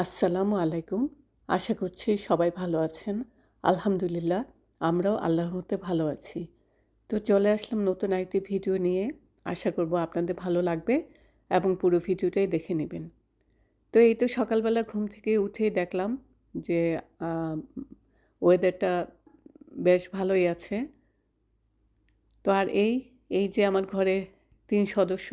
আসসালামু আলাইকুম। আশা করছি সবাই ভালো আছেন। আলহামদুলিল্লাহ, আমরাও আল্লাহর মতে ভালো আছি। তো চলে আসলাম নতুন একটি ভিডিও নিয়ে। আশা করব আপনাদের ভালো লাগবে এবং পুরো ভিডিওটাই দেখে নেবেন। তো এই তো সকালবেলা ঘুম থেকে উঠেই দেখলাম যে ওয়েদারটা বেশ ভালোই আছে। তো আর এই এই যে আমার ঘরে তিন সদস্য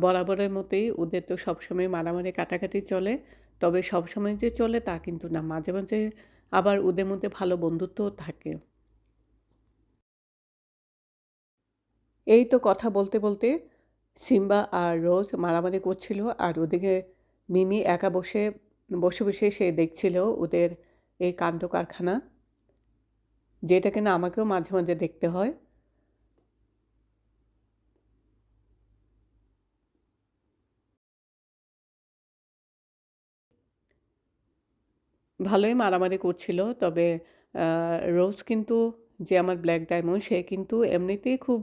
বরাবরের মতোই ওদের তো সবসময় মারামারি কাটাকাটি চলে। তবে সবসময় যে চলে তা কিন্তু না। মাঝে মাঝে আবার ওদের মধ্যে ভালো বন্ধুত্বও থাকে। এই তো কথা বলতে বলতে সিম্বা আর রোজ মারামারি করছিল আর ওদিকে মিমি একা বসে বসে বসে সে দেখছিল ওদের এই কাণ্ড কারখানা। যেটা কিনা আমাকেও মাঝে মাঝে দেখতে হয়। ভালোই মারামারি করছিল। তবে রোজ কিন্তু যে আমার ব্ল্যাক ডায়মন্ড সে কিন্তু এমনিতেই খুব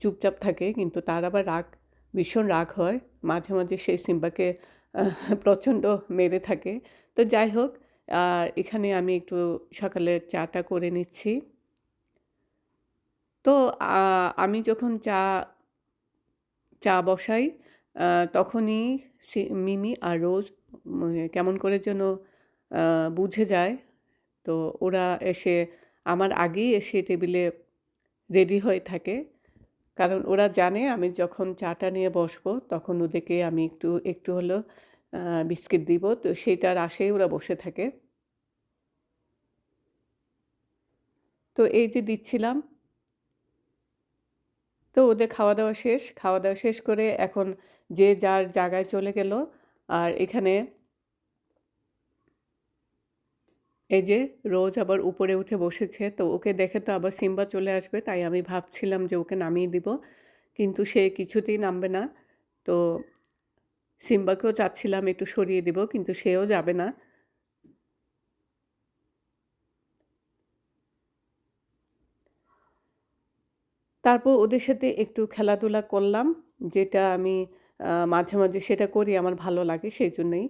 চুপচাপ থাকে, কিন্তু তার আবার রাগ, ভীষণ রাগ হয়। মাঝে মাঝে সে সিম্বাকে প্রচণ্ড মেরে থাকে। তো যাই হোক এখানে আমি একটু সকালে চাটা করে নিচ্ছি। তো আমি যখন চা চা বসাই তখনই মিমি আর রোজ কেমন করে যেন বুঝে যায়। তো ওরা এসে, আমার আগেই এসে টেবিলে রেডি হয়ে থাকে। কারণ ওরা জানে আমি যখন চাটা নিয়ে বসবো, তখন ওদেরকে আমি একটু একটু হলো বিস্কিট দিব। তো সেইটার আশেই ওরা বসে থাকে। তো এই যে দিচ্ছিলাম। তো ওদের খাওয়া দাওয়া শেষ। খাওয়া দাওয়া শেষ করে এখন যে যার জায়গায় চলে গেল, আর এখানে এই যে রোজ আবার উপরে উঠে বসেছে, তো ওকে দেখে তো আবার সিম্বা চলে আসবে, তাই আমি ভাবছিলাম যে ওকে নামিয়ে দিব। কিন্তু সে কিছুতেই নামবে না। তো সিম্বাকেও চাচ্ছিলাম একটু সরিয়ে দিব, কিন্তু সেও যাবে না। তারপর ওদের সাথে একটু খেলাধুলা করলাম, যেটা আমি মাঝে মাঝে সেটা করি, আমার ভালো লাগে, সেই জন্যই।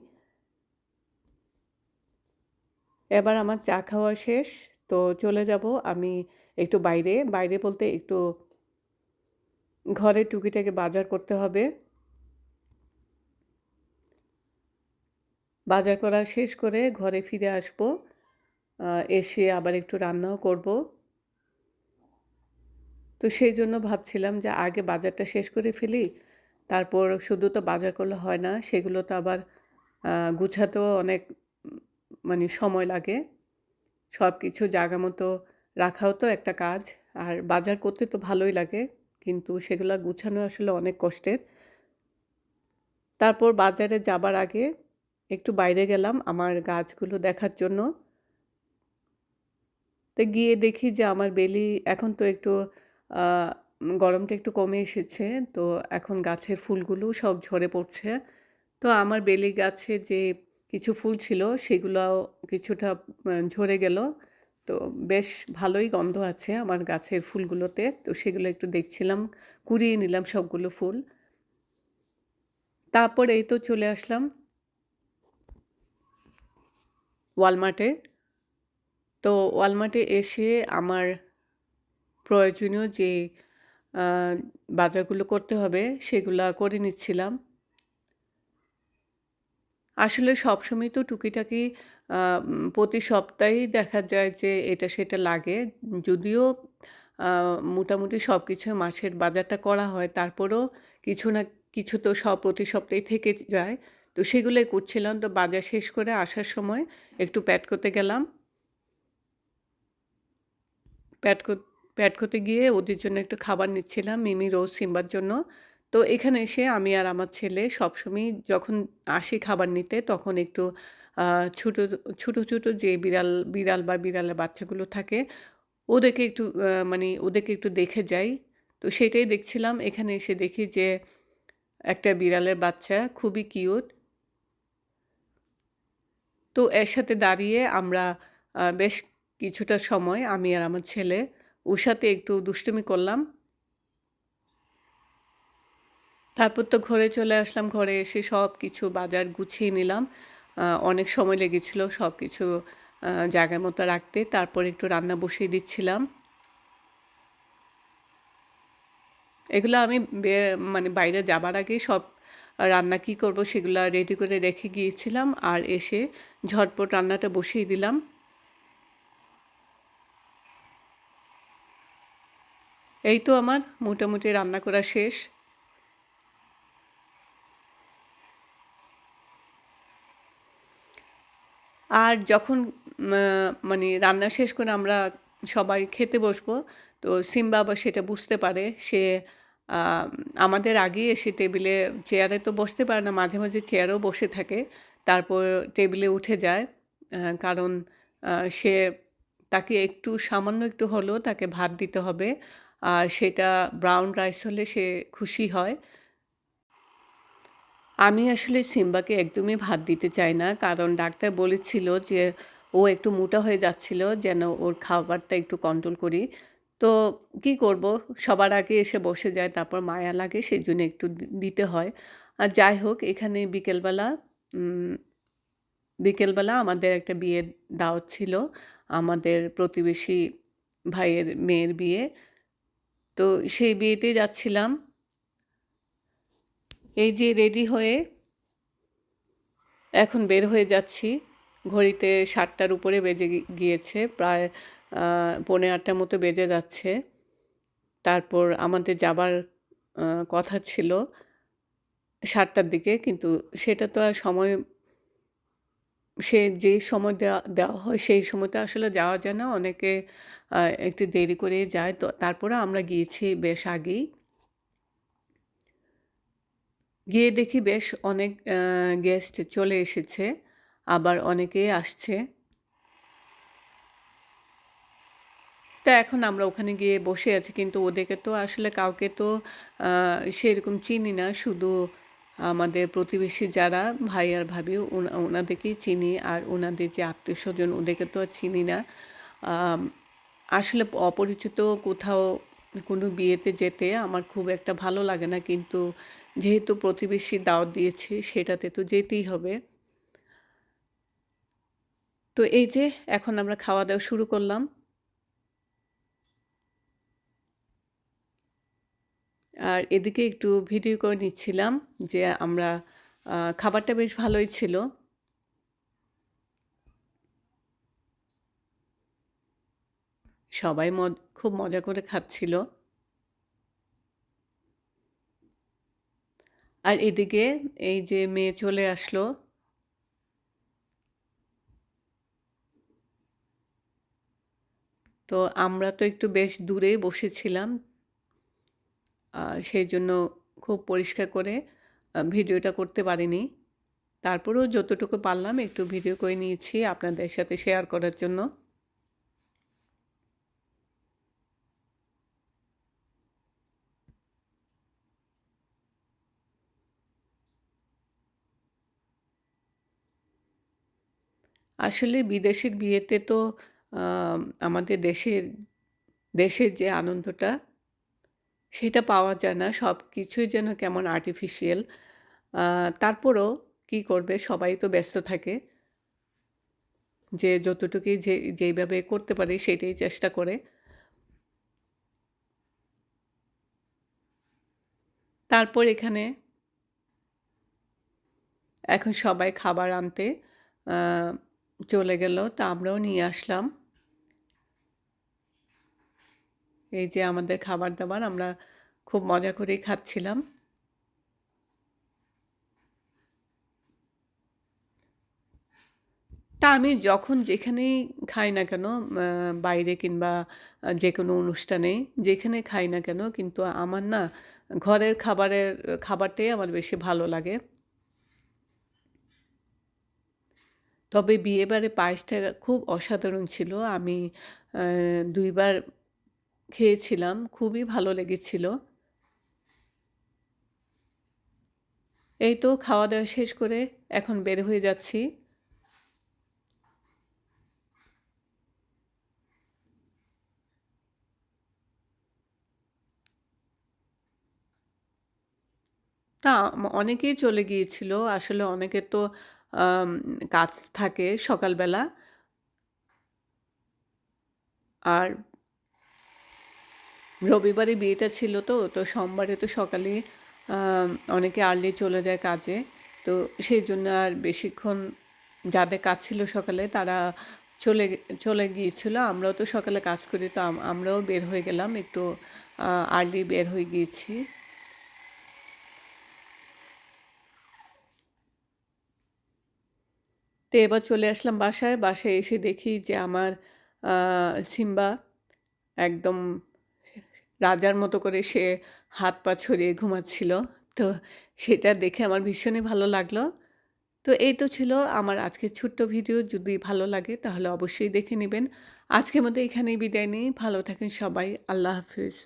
এবার আমার চা খাওয়া শেষ, তো চলে যাব আমি একটু বাইরে। বাইরে বলতে একটু ঘরে টুকিটাকে বাজার করতে হবে। বাজার করা শেষ করে ঘরে ফিরে আসব এসে আবার একটু রান্নাও করব। তো সেই জন্য ভাবছিলাম যে আগে বাজারটা শেষ করে ফেলি, তারপর শুধু তো বাজার করলে হয় না, সেগুলো তো আবার গুছাতেও অনেক মানে সময় লাগে। সব কিছু জায়গা মতো রাখাও তো একটা কাজ। আর বাজার করতে তো ভালোই লাগে, কিন্তু সেগুলো গুছানো আসলে অনেক কষ্টের। তারপর বাজারে যাবার আগে একটু বাইরে গেলাম আমার গাছগুলো দেখার জন্য। তো গিয়ে দেখি যে আমার বেলি এখন তো একটু গরমটা একটু কমে এসেছে। তো এখন গাছের ফুলগুলো সব ঝরে পড়ছে। তো আমার বেলি গাছে যে কিছু ফুল ছিল, সেগুলোও কিছুটা ঝরে গেল। তো বেশ ভালোই গন্ধ আছে আমার গাছের ফুলগুলোতে। তো সেগুলো একটু দেখছিলাম, কুড়িয়ে নিলাম সবগুলো ফুল। তারপর এই তো চলে আসলাম ওয়ালমার্টে। তো ওয়ালমার্টে এসে আমার প্রয়োজনীয় যে বাজারগুলো করতে হবে, সেগুলো করে নিচ্ছিলাম। আসলে সবসময় তো টুকিটাকি প্রতি সপ্তাহেই দেখা যায় যে এটা সেটা লাগে। যদিও মোটামুটি সব কিছু মাছের বাজারটা করা হয়, তারপরেও কিছু না কিছু তো সব প্রতি সপ্তাহে থেকে যায়। তো সেগুলোই করছিলাম। তো বাজার শেষ করে আসার সময় একটু প্যাট করতে গেলাম। প্যাট প্যাট করতে গিয়ে ওদের জন্য একটু খাবার নিচ্ছিলাম, মিমি রোজ সিম্বার জন্য। তো এখানে এসে আমি আর আমার ছেলে সবসময় যখন আসি খাবার নিতে, তখন একটু ছোটো ছোটো ছোটো যে বিড়াল বিড়াল বা বিড়ালের বাচ্চাগুলো থাকে, ওদেরকে একটু মানে ওদেরকে একটু দেখে যাই। তো সেটাই দেখছিলাম। এখানে এসে দেখি যে একটা বিড়ালের বাচ্চা খুবই কিউট। তো এর সাথে দাঁড়িয়ে আমরা বেশ কিছুটা সময় আমি আর আমার ছেলে ওর সাথে একটু দুষ্টুমি করলাম। তারপর তো ঘরে চলে আসলাম, ঘরে এসে সব কিছু বাজার গুছিয়ে নিলাম। অনেক সময় লেগেছিল সব কিছু জায়গার মতো রাখতে। তারপর একটু রান্না বসিয়ে দিচ্ছিলাম। এগুলো আমি মানে বাইরে যাবার আগে সব রান্না কি করব সেগুলো রেডি করে রেখে গিয়েছিলাম আর এসে ঝটপট রান্নাটা বসিয়ে দিলাম। এই তো আমার মোটামুটি রান্না করা শেষ। আর যখন মানে রান্না শেষ করে আমরা সবাই খেতে বসবো, তো সিম্বা আবার সেটা বুঝতে পারে। সে আমাদের আগেই এসে টেবিলে চেয়ারে তো বসতে পারে না, মাঝে মাঝে চেয়ারেও বসে থাকে। তারপর টেবিলে উঠে যায় কারণ সে তাকে একটু সামান্য একটু হলেও তাকে ভাত দিতে হবে। আর সেটা ব্রাউন রাইস হলে সে খুশি হয়। আমি আসলে সিম্বাকে একদমই ভাত দিতে চাই না। কারণ ডাক্তার বলেছিল যে, ও একটু মোটা হয়ে যাচ্ছিল, যেন ওর খাবারটা একটু কন্ট্রোল করি। তো কি করব? সবার আগে এসে বসে যায়, তারপর মায়া লাগে সেই জন্য একটু দিতে হয়। আর যাই হোক, এখানে বিকেলবেলা বিকেলবেলা আমাদের একটা বিয়ের দাওয়াত ছিল, আমাদের প্রতিবেশী ভাইয়ের মেয়ের বিয়ে। তো সেই বিয়েতে যাচ্ছিলাম। এই যে রেডি হয়ে এখন বের হয়ে যাচ্ছি। ঘড়িতে সাতটার উপরে বেজে গিয়েছে, প্রায় পৌনে আটটার মতো বেজে যাচ্ছে। তারপর আমাদের যাবার কথা ছিল সাতটার দিকে, কিন্তু সেটা তো আর সময়, সে যে সময় দেওয়া দেওয়া হয় সেই সময়টা আসলে যাওয়া যায় না। অনেকে একটু দেরি করে যায়। তো তারপরে আমরা গিয়েছি বেশ আগেই। গিয়ে দেখি বেশ অনেক গেস্ট চলে এসেছে, আবার অনেকেই আসছে। তা এখন আমরা ওখানে গিয়ে বসে আছি, কিন্তু ওদেরকে তো আসলে কাউকে তো সেরকম চিনি না, শুধু আমাদের প্রতিবেশী যারা, ভাই আর ভাবি ওনাদেরকেই চিনি, আর ওনাদের যে আত্মীয় স্বজন ওদেরকে তো আর চিনি না। আসলে অপরিচিত কোথাও কোনো বিয়েতে যেতে আমার খুব একটা ভালো লাগে না। কিন্তু যেহেতু প্রতিবেশী দাওয়াত দিয়েছে, সেটাতে তো যেতেই হবে। তো এই যে, এখন আমরা খাওয়া দাওয়া শুরু করলাম। আর এদিকে একটু ভিডিও করে নিচ্ছিলাম যে, আমরা খাবারটা বেশ ভালোই ছিল। সবাই খুব মজা করে খাচ্ছিল। আর এদিকে এই যে মেয়ে চলে আসলো। তো আমরা তো একটু বেশ দূরেই বসেছিলাম। সেই জন্য খুব পরিষ্কার করে ভিডিওটা করতে পারিনি। তারপরেও যতটুকু পারলাম একটু ভিডিও করে নিয়েছি আপনাদের সাথে শেয়ার করার জন্য। আসলে বিদেশের বিয়েতে তো আমাদের দেশের দেশের যে আনন্দটা, সেটা পাওয়া যায় না। সব কিছুই যেন কেমন আর্টিফিশিয়াল তারপরও কি করবে? সবাই তো ব্যস্ত থাকে। যে যতটুকুই যে, যেইভাবে করতে পারে, সেটাই চেষ্টা করে। তারপর এখানে এখন সবাই খাবার আনতে চলে গেল, তা আমরাও নিয়ে আসলাম। এই যে আমাদের খাবার দাবার আমরা খুব মজা করেই খাচ্ছিলাম। তা আমি যখন যেখানেই খাই না কেন বাইরে কিংবা যে কোনো অনুষ্ঠানে যেখানে খাই না কেন, কিন্তু আমার না ঘরের খাবারের, খাবারটাই আমার বেশি ভালো লাগে। তবে বিয়েবারে পায়েসটা খুব অসাধারণ ছিল। আমি দুইবার খেয়েছিলাম, খুবই ভালো লেগেছিল। এই তো খাওয়া দাওয়া শেষ করে এখন বের হয়ে যাচ্ছি। তা অনেকেই চলে গিয়েছিল। আসলে অনেকের তো কাজ থাকে সকালবেলা। আর রবিবারে বিয়েটা ছিল তো, তো সোমবারে তো সকালে অনেকে আর্লি চলে যায় কাজে। তো সেই জন্য আর বেশিক্ষণ যাদের কাজ ছিল সকালে তারা চলে চলে গিয়েছিল। আমরাও তো সকালে কাজ করি তো আমরাও বের হয়ে গেলাম। একটু আর্লি বের হয়ে গিয়েছি। তো এবার চলে আসলাম বাসায়। বাসায় এসে দেখি যে আমার সিম্বা একদম রাজার মতো করে সে হাত পা ছড়িয়ে ঘুমাচ্ছিল। তো সেটা দেখে আমার ভীষণই ভালো লাগল। তো এই তো ছিল আমার আজকের ছোট্ট ভিডিও। যদি ভালো লাগে তাহলে অবশ্যই দেখে নেবেন আজকের মতো এখানেই বিদায় নিই। ভালো থাকেন সবাই। আল্লাহ হাফিজ।